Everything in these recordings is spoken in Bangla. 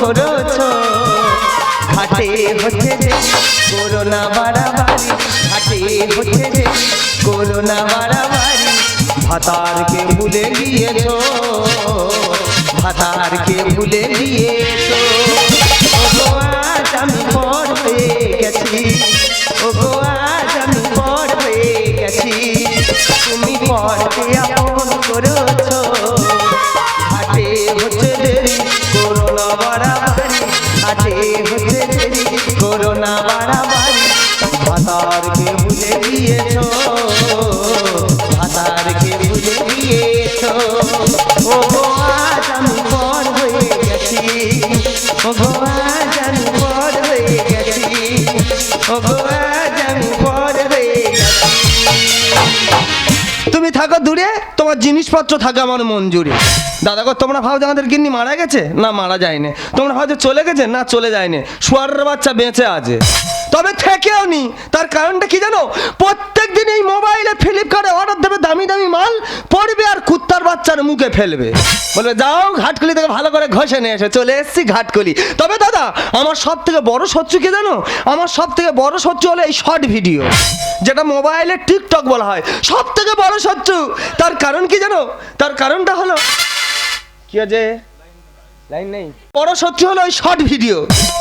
আপন ঘাটে হচ্ছে যে করোনা বাড়াবাড়ি ঘাটে হচ্ছে যে করোনা বাড়াবাড়ি ভাতারকে ভুলে গিয়েছো? ভাতারকে ভুলে গিয়েছো? আজ পর গেছি। ওগো, আজ পর গেছি। তুমি আপন জিনিসপত্র থাকে আমার মঞ্জুরি। জুড়ে দাদা কর তোমরা ভাবছ আমাদের গিন্নি মারা গেছে? না, মারা যায়নি। তোমরা ভাবছ চলে গেছে? না, চলে যায়নি। সোয়ার বাচ্চা বেঁচে আছে। তবে থেকেও নি তার কারণটা কি জানো? প্রত্যেক দিন এই মোবাইলে ফ্লিপকার্টে অর্ডার দেবে দামি দামি মাল পড়বে আর কুত্তার বাচ্চার মুখে ফেলবে। বলবে, যাও ঘাটকলি থেকে ভালো করে ঘষে নিয়ে এসে, চলে এসেছি ঘাটকলি। তবে দাদা, আমার সব থেকে বড় শত্রু কি জানো? আমার সব থেকে বড় শত্রু হলো এই শর্ট ভিডিও, যেটা মোবাইলে টিকটক বলা হয়। সব থেকে বড় শত্রু, তার কারণ কি জানো? তার কারণটা হলো, কি আছে লাইন নেই। বড় শত্রু হলো ওই শর্ট ভিডিও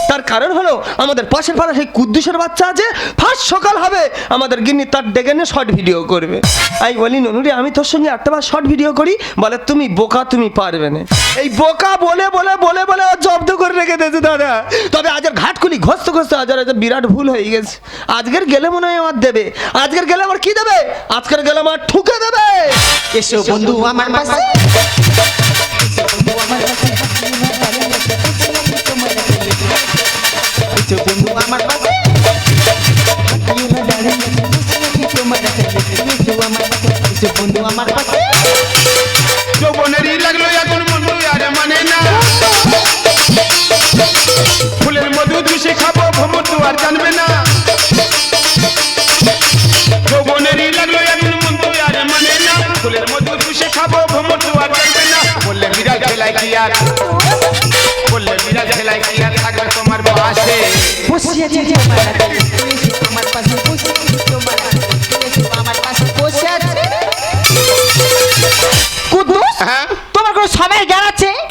তার কারণ হলো আমাদের পাশের পাড়া সেই কুদ্দুসের বাচ্চা আছে ফার্স্ট সকাল হবে আমাদের গিন্নি তার ডেকে নিয়ে শর্ট ভিডিও করবে। আমি বলি ননুরি আমি তোর সঙ্গে একটা বার শর্ট ভিডিও করি বলে তুমি বোকা তুমি পারবে না। এই বোকা বলে বলে বলে বলে জব্দ করে রেখে দিয়েছে দাদা। তবে আজের ঘাটকুলি ঘষতে ঘষতে আজ আজ বিরাট ভুল হয়ে গেছে। আজকের গেলে মনে হয় আমার দেবে। আজকের গেলে আমার কি দেবে? আজকের গেলে আমার ঠুকে দেবে। এসো বন্ধু আমার পাশে। এসো এসো বন্ধু আমার পাশে যৌবনেরই লাগল এখন বন্ধু আর মানে না। ফুলের মধু চুষে খাব ভ্রমণ তো আর জানবে না। যৌবনেরই লাগল এখন বন্ধু আর মানে না। ফুলের মধু চুষে খাব ভ্রমণ তো আর জানবে না। বললে বিরাট খেলায় কি আর? বললে বিরাট খেলায় কি আর থাকবে তোমার বাসে বসে আছে তোমার হাতে, এসো আমার পাশে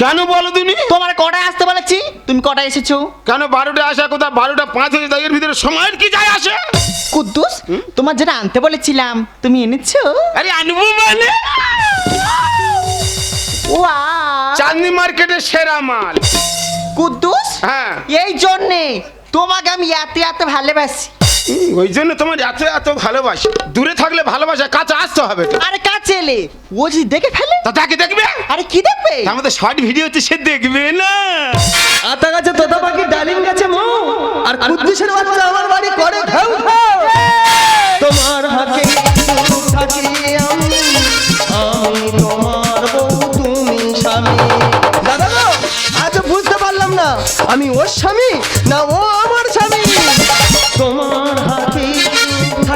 কেন বলো তুমি? তোমার কটায় আসতে বলেছি? তুমি কটায় এসেছ? কেন বারোটা আসা কোথা বারোটা পাঁচ হয়ে যায় এর ভিতরে সময়ের কি যায় আসে? কুদ্দুস তোমার যেটা আনতে বলেছিলাম তুমি এনেছো? আরে আনব মানে? ওয়া চাঁদনি মার্কেটের সেরা মাল। কুদ্দুস হ্যাঁ। এই জন্যে তোমাকে আমি এত এত ভালোবাসি। ওই জন্য তোমার এত এত ভালোবাসি। দূরে থাকলে ভালোবাসা কাছে আসতে হবে তো। আরে কাছে এলে ও যদি দেখে ফেলে? তা তাকে দেখবে? আরে কি দেখবে? মধ্যে শর্ট ভিডিওতে সে দেখবে না। আতা গাছে তোতা পাখি ডালিম গাছে মৌ। আর কুদ্দুসের বাচ্চা আমার বাড়ি করে ঘেউ ঘেউ তোমার হাতে থাকি আমি আমি তোমার বউ তুমি স্বামী। দাদা আজ বুঝতে পারলাম না আমি ওর স্বামী না ও আমার স্বামী। তোমার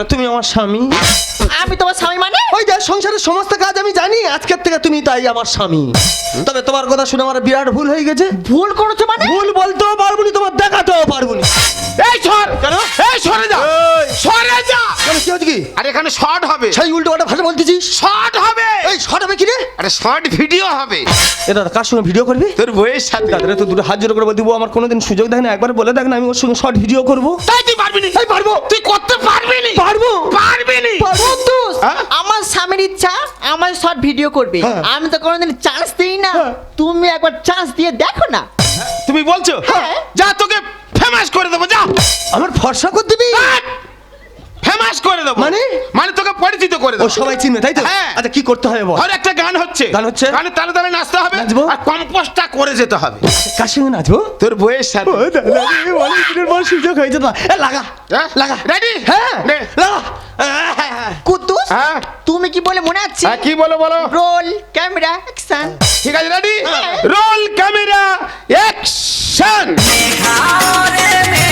কেন? তুমি আমার স্বামী। আমি তোমার স্বামী মানে? ওই যে সংসারের সমস্ত কাজ আমি জানি আজকের থেকে তুমি তাই আমার স্বামী। তবে তোমার কথা শুনে আমার বিরাট ভুল হয়ে গেছে। ভুল করেছ মানে? ভুল বলতেও পারব না তোমার দেখাতেও পারব না এই সর! কেন? এই সরে যা! সরে যা! কেন কি হচ্ছে কি? আর এখানে শর্ট হবে। সেই উল্টো পাল্টা ভাষা বলতেছিস? শর্ট হবে! এই শর্ট হবে কি রে? আরে শর্ট ভিডিও হবে। এ দাদা কার সঙ্গে ভিডিও করবি? তোর বইয়ের সাথে। দাদা তো দুটো হাত জোর করে বলতে আমার কোনোদিন সুযোগ দেয় না একবার বলে দেখ না আমি ওর সঙ্গে শর্ট ভিডিও করব। তাই তুই পারবি না? তাই পারব। তুই করতে পারবি না পারব। পারবি। না কুদ্দুস হ্যাঁ? আমার স্বামীর ইচ্ছা আমার শর্ট ভিডিও করবে। হ্যাঁ। আমি তো কোনোদিন চান্স দিই না। হ্যাঁ। তুমি একবার চান্স দিয়ে দেখো না। তুমি বলছো? হ্যাঁ। যা তোকে ফেমাস করে দেবো যা। আমার ফর্সা করে দিবি? ফেমাস করে দেবো। মানে? মানে তোকে পরিচিত করে ও দাও সবাই চিনবে তাই তো? হ্যাঁ। আচ্ছা কি করতে হবে বল? ধর একটা গান হচ্ছে। গান হচ্ছে? গানে তালে তালে নাচতে হবে আর কম্পোস্টটা করে যেতে হবে। কার সঙ্গে নাচবো? তোর বইয়ের সাথে। ও দাদা রে, অনেক দিনের পর সুযোগ হয়েছে এ, লাগা হ্যাঁ? লাগা। Ready? হ্যাঁ। নে। লাগা। কুদ্দুস? হ্যাঁ। তুমি কি বলে মনে আছে? হ্যাঁ, কি বলো বলো? রোল ক্যামেরা অ্যাকশন ঠিক আছে রেডি হ্যাঁ। রোল ক্যামেরা অ্যাকশন এই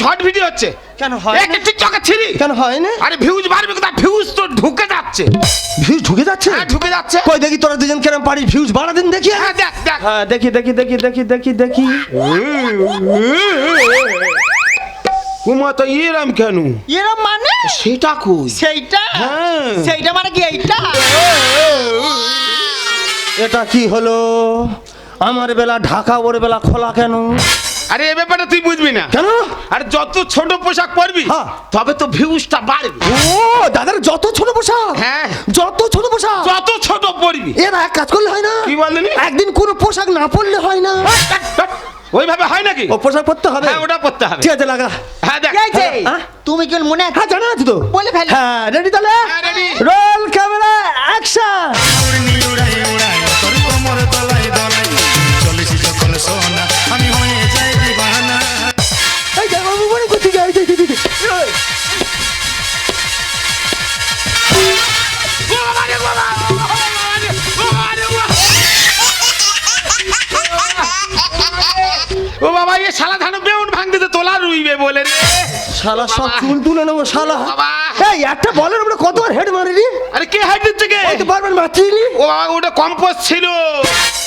শর্ট ভিডিও হচ্ছে। কেন হয় একটা টিকটকে ছিড়ি কেন হয় না? আরে ভিউজ বাড়বে কোথায়? ভিউজ তো ঢুকে যাচ্ছে। ভিউজ ঢুকে যাচ্ছে? হ্যাঁ ঢুকে যাচ্ছে। কই দেখি তোরা দুজন কেরম পারিস ভিউজ বাড়া দিন দেখি হ্যাঁ দেখ দেখ। হ্যাঁ দেখি দেখি দেখি দেখি দেখি দেখি। উমা তো এরম কেন? এরম মানে? সেটা কই? সেইটা? হ্যাঁ। সেইটা মানে কি এইটা? এটা কি হলো? আমার বেলা ঢাকা ওর বেলা খোলা কেন? আরে এ ব্যাপারটা তুই বুঝবি না। কেন? আর যত ছোট পোশাক পরবি হ্যাঁ। তবে তো ভিউজটা বাড়বে। ও দাদার যত ছোট পোশাক হ্যাঁ। যত ছোট পোশাক। যত ছোট পরবি। এরা এক কাজ করলে হয় না। কি বললি? একদিন কোনো পোশাক না পরলে হয় না। ওইভাবে হয় নাকি? ও পোশাক পরতে হবে? হ্যাঁ ওটা পড়তে হবে। ঠিক আছে লাগা। হ্যাঁ দেখ। এই যে হ্যাঁ? তুমি কি মনে আছে? হ্যাঁ জানা আছে তো। বলে ফেলো। হ্যাঁ রেডি তাহলে? হ্যাঁ, ready। রোল ক্যামেরা অ্যাকশন উড়নি উড়াই উড়াই বলে রে? শালা সব চুল তুলে নেব শালা। এই একটা বলের উপরে কতবার হেড মারিলি? আরে কে হাইট দিচ্ছে কে? ওই তো বারবার মারছিলি। ও বাবা ওটা কম্পোস্ট ছিল।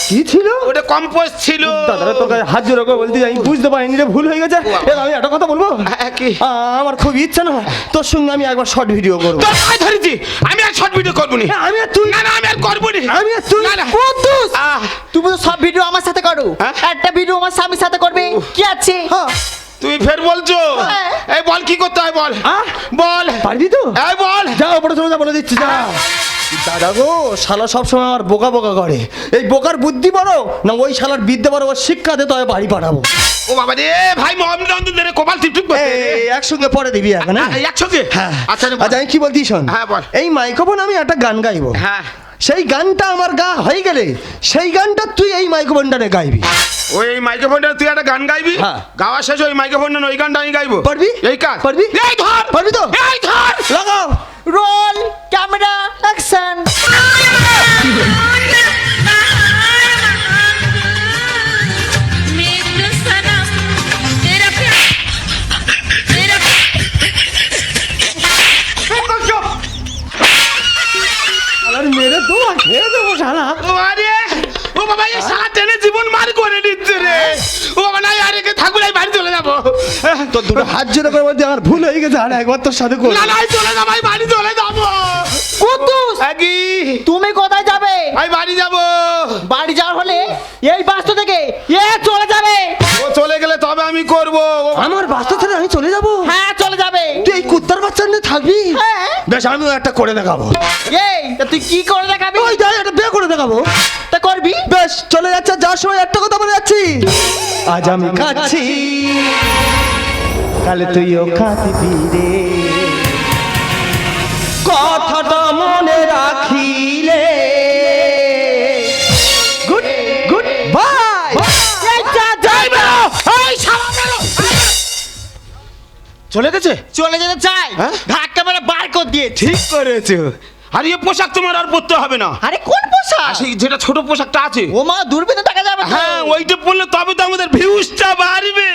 কি ছিল? ওটা কম্পোস্ট ছিল। দাদারা তোর কাছে হাত জোড়া করে বলতে যাই বুঝতে পারিনি রে ভুল হয়ে গেছে। আমি একটা কথা বলব? হ্যাঁ, কি? আ, আমার খুব ইচ্ছা না তোর সঙ্গে আমি একবার শর্ট ভিডিও করব। তোর পায়ে ধরেছি আমি আর শর্ট ভিডিও করব নি। হ্যাঁ, আমি আর তুই না না আমি আর করব নি। আমি আর তুই না না। কুদ্দুস আহ, তুমি তো সব ভিডিও আমার সাথে করো। হ্যাঁ? একটা ভিডিও আমার স্বামীর সাথে করবে? কি আছে? হ্যাঁ। তুমি ফের বলছো? হ্যাঁ। এই বল কি করতে হয় বল? বল। পারবি তো? এই বল। যা ওপরে চলে যা বলে দিচ্ছি যা। দাদা গো শালা সবসময় আমার বোকা বোকা করে। এই বোকার বুদ্ধি বড়? না ওই শালার বিদ্যা বড় ওর শিক্ষা দে তবে বাড়ি পাঠাবো। ও বাবা রে ভাই মোহাম্মদ রঞ্জন ধরে কপাল টিপ রে। এই একসঙ্গে পরে দিবি এখন হ্যাঁ? একসঙ্গে? হ্যাঁ। আচ্ছা রে, আচ্ছা আমি কি বলছি শোন। হ্যাঁ, বল। এই মাইক্রোফোন আমি একটা গান গাইবো। হ্যাঁ। সেই গানটা আমার গা হয়ে গেলে সেই গানটা তুই এই মাইক্রোফোনটারে গাইবি। ওই এই মাইক্রোফোনটা তুই একটা গান গাইবি? হ্যাঁ। গাওয়া শেষ ওই মাইক্রোফোনটা ওই গানটা আমি গাইবো। পারবি? এই কাজ পারবি? এই ধর! পারবি তো? এই ধর! লাগাও। রোল ক্যামেরা অ্যাকশন মেরে খেয়ে দেবো শালা। আরে ও বাবা এই সারা টেনে জীবন মার করে দিচ্ছে রে। ও বাবা না আর একে থাকব এই বাড়ি চলে যাব। তোর দুটো হাত জোড়া করে বলতে আমার ভুল হয়ে গেছে। আর একবার তোর সাথে না না চলে যাব এই বাড়ি চলে যাব। কুদ্দুস একই তুমি কোথায় যাবে? আমি বাড়ি যাব। বাড়ি যাওয়ার হলে এই বাস্তু থেকে এ চলে যাবে। ও চলে গেলে তবে আমি করব। আমার বাস্তব ছেড়ে আমি থাকবি হ্যাঁ। বেশ আমিও একটা করে দেখাবো। এই তুই কি করে দেখাবি? ওই যাই একটা বিয়ে করে দেখাবো। তা করবি? বেশ চলে যাচ্ছে যাওয়ার সময় একটা কথা বলে যাচ্ছি। আজ আমি খাচ্ছি কালে তুইও খাবি রে। কথাটা মনে রাখিলে চলে গেছে? চলে যেতে চাই। হ্যাঁ? ধাক্কা মেরে বার করে দিয়ে ঠিক করেছ। আর এই পোশাক তোমার আর পরতে হবে না। আরে কোন পোশাক? আর সেই যেটা ছোট পোশাকটা আছে। ও মা দূরবীনে দেখা যাবে তো। হ্যাঁ ওইটা পরলে তবে তো আমাদের ভিউজটা বাড়বে।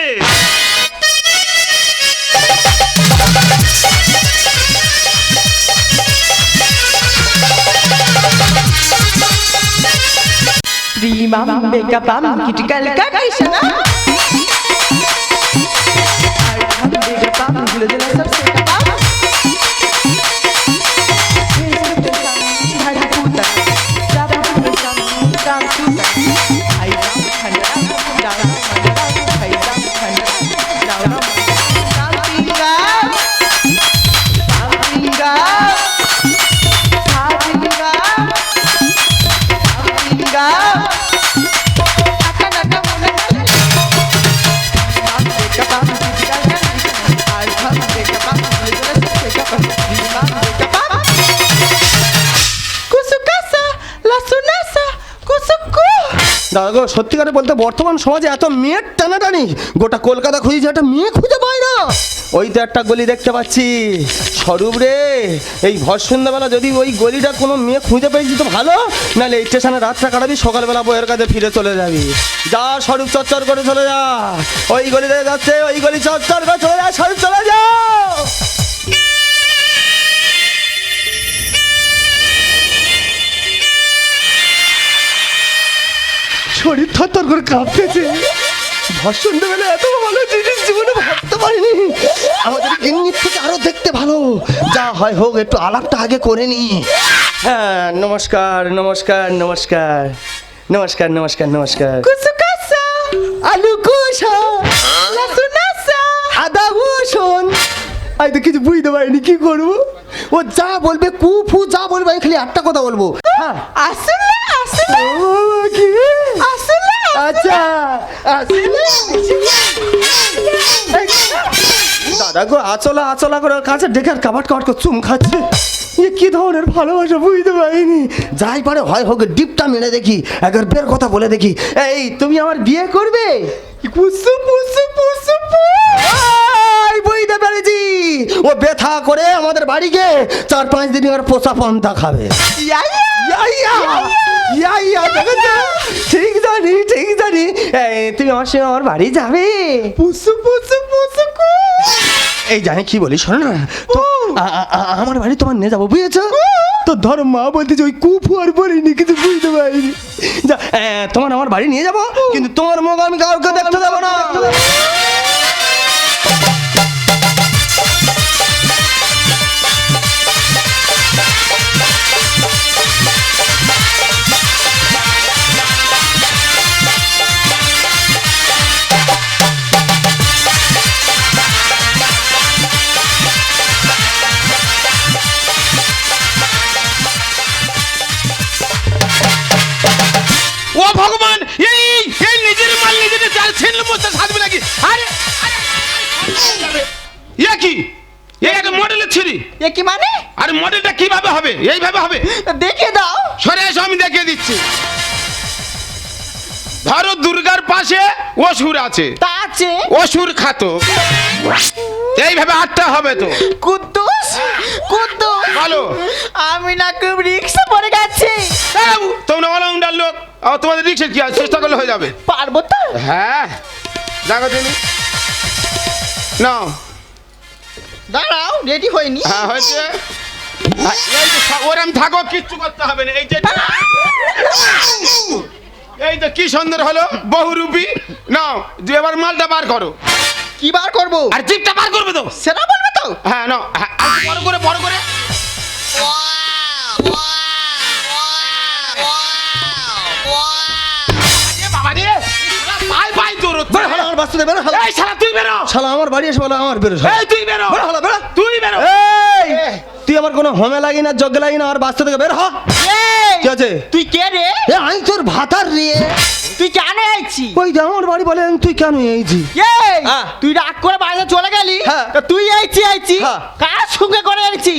Primam, Megapam, Critical Conditioner. Megapam, দাদা গো, সত্যিকারে বলতে বর্তমান সমাজে এত মেয়ের টানাটানি, গোটা কলকাতা খুঁজেছে একটা মেয়ে খুঁজে পায় না। ওই তো একটা গলি দেখতে পাচ্ছি। স্বরূপ রে, এই ভর সন্ধ্যাবেলা যদি ওই গলিটা কোনো মেয়ে খুঁজে পেয়েছি তো ভালো, নাহলে স্টেশনে রাতটা কাটাবি, সকালবেলা বইয়ের কাছে ফিরে চলে যাবি। যা, স্বরূপ চচ্চর করে চলে যা। ওই গলিতে যাচ্ছে, ওই গলি চচ্চর করে চলে যা, স্বরূপ চলে যাও শরীর থরথর করে কাঁপতেছে। ভর্ষণ দেবেলে এত ভালো জিনিস জীবনে ভাবতে পারিনি। আমাদের গিন্নির থেকে আরও দেখতে ভালো। যা হয় হোক একটু আলাপটা আগে করে নি। হ্যাঁ নমস্কার নমস্কার নমস্কার। নমস্কার নমস্কার নমস্কার। কুসু আলু কুষা লসুন আসা আদা রসুন আমি তো কিছু বুঝতে পারিনি কি করব? ও যা বলবে কুফু যা বলবে আমি খালি একটা কথা বলব। হ্যাঁ। আসলে আচ্ছা দাদা গো আচলা আচলা করে কাছে ডেকে আর কাবাট কাবাট করে চুম খাচ্ছে। এ কি ধরনের ভালোবাসা বুঝতে পারিনি। যাই পারে হয় হোক ডিপটা মেরে দেখি একবার বের কথা বলে দেখি। এই তুমি আমার বিয়ে করবে? পুসু পুসু পুসু বুঝতে পেরেছি। ও ব্যথা করে আমাদের বাড়িকে চার পাঁচ দিন আর পোষা পন্থা খাবে। ইয়া, ইয়া, ইয়া, ইয়া, দেখেছ? ঠিক জানি ঠিক জানি। এই, তুমি আমার সঙ্গে আমার বাড়ি যাবে। পুসু পুসু পুসু কু। এই জানি কি বলি শোনো না। তো আমার বাড়ি তোমার নিয়ে যাব বুঝেছ? তো ধরো মা বলতেছে ওই কুফু আর বলিনি কিছু বুঝতে পারিনি। যা তোমার আমার বাড়ি নিয়ে যাব কিন্তু তোমার মুখ আমি কাউকে দেখতে যাব না। এ কি? এ একটা মডেলের ছিরি এ কি মানে? আর মডেলটা কীভাবে হবে? এইভাবে হবে? দেখে দাও। সরে এসো আমি দেখিয়ে দিচ্ছি। ধরো দুর্গার পাশে অসুর আছে। তা আছে। অসুর খাতো। এইভাবে আটটা হবে তো। কুদ্দুস কুদ্দুস। ভালো আমি না খুব রিক্সা পড়ে গেছি। তোমরা অলরাউন্ডার লোক। আর তোমাদের রিক্সের কি আছে চেষ্টা করলে হয়ে যাবে। পারব তো? হ্যাঁ। দেখো তুমি। না দাঁড়াও রেডি হয়নি। হ্যাঁ হয়েছে। হ্যাঁ, এই যে ওরম থাকো কিচ্ছু করতে হবে না। এই যে এই তো কি সুন্দর হলো বহুরূপী। নাও দু এবার মালটা বার করো। কি বার করব? আর জিপটা বার করবে তো। সেটা বলবে তো। হ্যাঁ নাও হ্যাঁ, আর বড় করে বড় করে। তোর বেরো হলো আমার বাস্তু বেরো হলো। এই শালা তুই বেরো। শালা আমার বাড়ি এসে বলো আমার বেরো শালা। এই তুই বেরো। বেরো হলো বেরো। তুই বেরো। এই তুই আমার কোনো হোমে লাগি না লাগি না আর বাস্তু থেকে বের হ। এই, কি আছে? তুই কে রে? এ আমি তোর ভাতার রে। তুই কেন আইছি? ওই যে আমার বাড়ি বলে তুই কেন এইছি এই হ্যাঁ। তুই রাগ করে বাইরে চলে গেলি? হ্যাঁ। তা তুই আইছি আইছি। হ্যাঁ। কার সঙ্গে করে আইছি?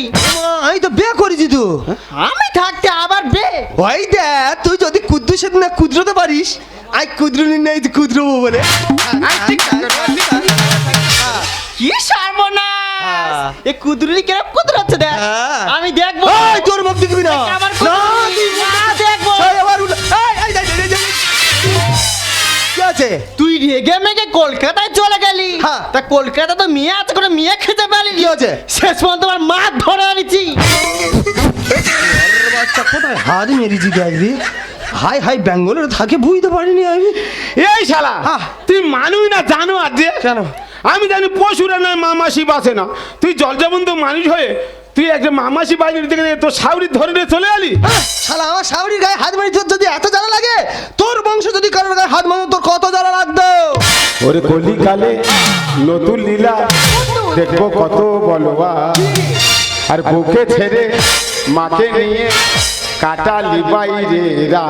আমি তো বিয়ে করেছি তো। আমি থাকতে আবার বে। ওই দেখ তুই যদি কুদ্দুসের না কুদরতে পারিস আই কুদরুনি নেই তুই কুদরবো বলে। কি সর্বনাশ। হ্যাঁ। এ কুদরুলি কেরম কুদরাচ্ছে দেখ। আমি দেখব। ওই তোর মুখ দিবি না। আমার দেখব। আছে তুই রেগে মেগে কলকাতায় চলে গেলি হ্যাঁ। তা কলকাতা তো মেয়ে আছে করে মেয়ে খেতে পারলি কি হয়েছে? শেষ পর্যন্ত আমার মা ধরে আনিছি বাচ্চা কোথায় হাত মেরেছি দেখবি হাই হাই ব্যাঙ্গালোরে থাকে বুঝতে পারিনি আমি এই শালা হ্যাঁ। তুই মানুষ না জানো যে কেন? আমি জানি পশুরা নয় মামাসি বাসে না তুই জলজবন্ত মানুষ হয়ে তুই একটা মামাসি বাড়ির থেকে তোর সাউরি ধরে নিয়ে চলে আলি আহ, শালা আমার শাওরির গায়ে হাত মারি তোর যদি এত জ্বালা লাগে তোর বংশ যদি কারোর গায়ে হাত মারো তোর কত জ্বালা লাগতো? ওরে কলিকালে নতুন লীলা দেখব কত বলবা আর বুকে ছেড়ে মাকে নিয়ে কাটা লিবাই রে রা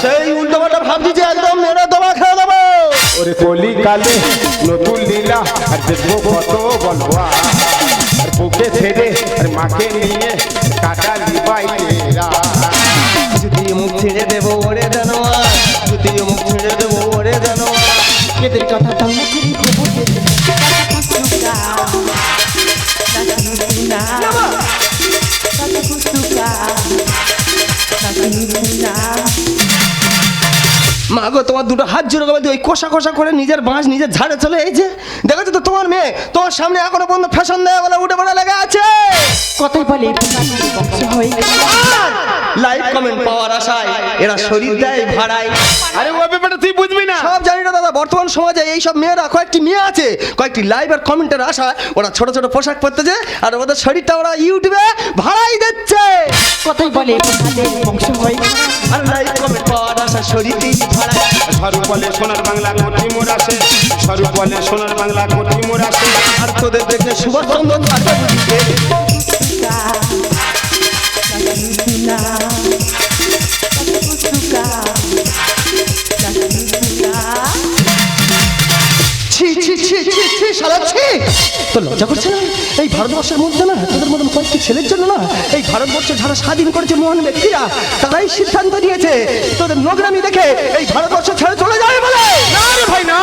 সেই উল্টো পাল্টা ভাবছি যে একদম মেরে দবা খেয়ে দেবো। ওরে কলিকালে নতুন লীলা আর দেখব কত বলবা আর বুকে ছেড়ে আর মাকে নিয়ে কাটালি বাইরেরা যদি মুখ ছেড়ে দেবো ওরে জানোয়ার যদি মুখ ছেড়ে দেবো ওরে জানোয়ার। এদের কথা তাহলে মা তোমার দুটো হাত জোড়ো গেল ওই কষা কষা করে নিজের বাঁশ, নিজের ঝাড়ে চলে এই যে। দেখেছ তো তোমার মেয়ে? তোমার সামনে এখনও পর্যন্ত ফ্যাশন দেওয়া বলে উঠে পড়ে লেগে আছে। কথাই বলে লাইভ কমেন্ট পাওয়ার আশায় এরা শরীর দেয় ভাড়ায়। আরে ও ব্যাপারটা তুই বুঝবি না। সব জানি না দাদা বর্তমান সমাজে এই সব মেয়েরা কয়েকটি মেয়ে আছে কয়েকটি লাইভ আর কমেন্টের আশায় ওরা ছোট ছোট পোশাক পরতেছে আর ওদের শরীরটা ওরা ইউটিউবে ভাড়াই দিচ্ছে। কথাই বলে বংশ হয়ে আর লাইভ কমেন্ট পাওয়ার আশা শরীরই ভাড়ায়। সরু বলে সোনার বাংলা কোটি মোর আসে সরু বলে সোনার বাংলা কোটি মোর আসে। আর তোদের দেখলে সুভাষ চন্দ্র তো লজ্জা করছে না? এই ভারতবর্ষের মধ্যে না, তোদের মতন কয়েকটি ছেলের জন্য না, এই ভারতবর্ষ যারা স্বাধীন করেছে মহান ব্যক্তিরা, তারাই সিদ্ধান্ত নিয়েছে, তোদের নোংরামি দেখে এই ভারতবর্ষ ছেড়ে চলে যাবে বলে। না রে ভাই, না।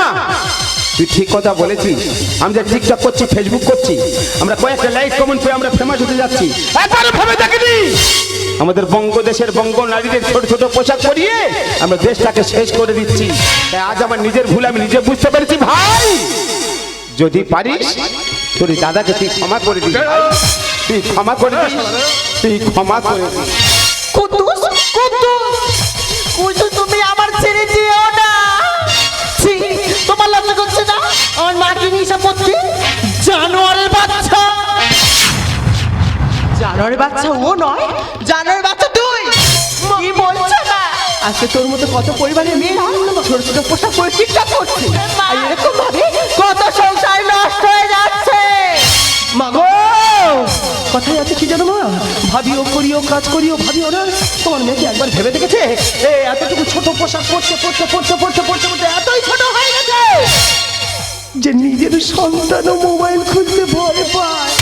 তুই ঠিক কথা বলেছিস। আমি যে টিকটক করছি ফেসবুক করছি আমরা কয়েকটা লাইক কমেন্ট পেয়ে আমরা ফেমাস হতে যাচ্ছি। একবার ভেবে দেখিনি। আমাদের বঙ্গদেশের বঙ্গ নারীদের ছোট ছোট পোশাক পরিয়ে আমরা দেশটাকে শেষ করে দিচ্ছি। তাই আজ আমার নিজের ভুল আমি নিজে বুঝতে পেরেছি ভাই। যদি পারিস তোর দাদাকে তুই ক্ষমা করে দিস তুই ক্ষমা করে দিস তুই ক্ষমা করে দিস। কুতুস কুতুস কুতুস জানোয়ারের বাচ্চা। জানোয়ারের বাচ্চা ও নয় জানোয়ারের বাচ্চা তুই কি বলছো? আজকে তোর মতো কত পরিবারের মেয়েরা ছোট ছোট পোশাক পরে টিকটক করছে। আর এরকম ভাবে কত সংসার নষ্ট হয়ে যাচ্ছে। মাগো! কথাই আছে কি জানো মা? ভাবিও করিও, কাজ করিও, ভাবিও না। তোমার মেয়েকে একবার ভেবে দেখেছে? এতটুকু ছোট পোশাক পরতে পরতে পরতে পরতে পরতে পরতে, এতই ছোট হয়ে গেছে। যে নিজের সন্তানও মোবাইল খুলতে ভয় পায়।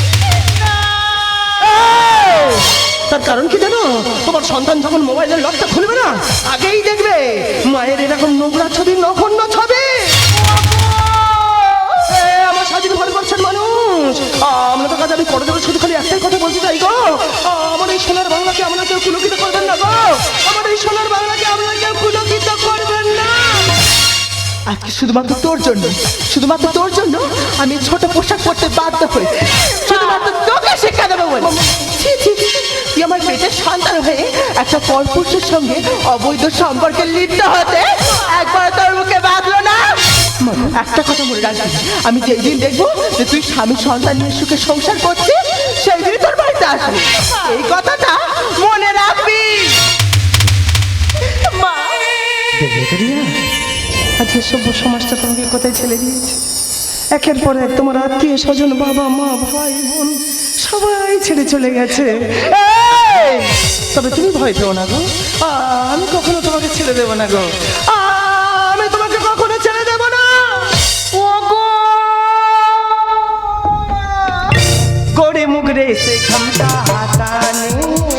তার কারণ কি জানো? তোমার সন্তান যখন মোবাইলের লকটা খুলবে না, আগেই দেখবে মায়ের এরকম নোংরা ছবি নগণ্য ছবি। আমার স্বাধীন ভারতবর্ষের মানুষ। আমরা তো কাজ আমি করে দেবো, শুধু খালি একটাই কথা বলতে চাই গো। আমার এই সোনার বাংলাকে আমরা কেউ কুলকিত করবেন না গো। আমার এই সোনার বাংলাকে আমরা আজকে শুধুমাত্র তোর জন্য শুধুমাত্র তোর জন্য আমি ছোট পোশাক পরতে বাধ্য হই শুধুমাত্র তোকে শিক্ষা দেবো বলে। ছি, ছি, ছি, তুই আমার পেটের সন্তান হয়ে একটা পরপুরুষের সঙ্গে অবৈধ সম্পর্কে লিপ্ত হতে একবার তোর মুখে বাঁধলো না? একটা কথা মনে রাখবি আমি যেই দিন দেখব যে তুই স্বামী সন্তান নিয়ে সুখে সংসার করছিস সেই দিনই তোর বাড়িতে আসবি। এই কথাটা মনে রাখবি। মা। আজকে সভ্য সমাজটা তোমাকে কোথায় ছেড়ে দিয়েছে? একের পর এক তোমার আত্মীয় স্বজন, বাবা, মা, ভাই, বোন, সবাই ছেড়ে চলে গেছে। তবে তুমি ভয় পেও না গো। আমি কখনো তোমাকে ছেড়ে দেবো না গো। আমি তোমাকে কখনো ছেড়ে দেবো না। গোড়ে মুগরে সে ঘমটা হাতানে। দে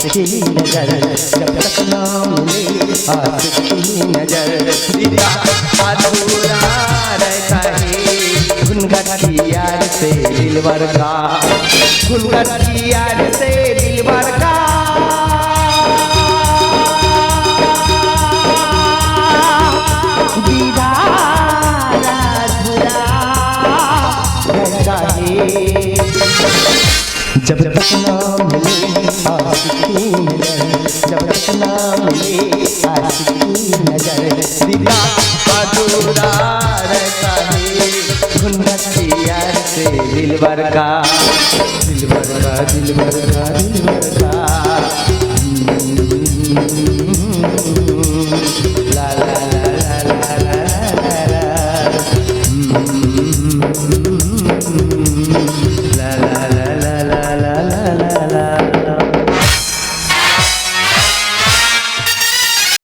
आशिक की नज़र जब तक नाम नज़र अधूरा रहता है घुनघट की यार से दिलवर का। घुनघट यार से दिलवर का। दीदार अधूरा रहता है तक ना मिले आशिकी नज़र। जब तक मिले आशिकी नज़र से दिल भर का। दिल भर का दिल भर का दिल भर का।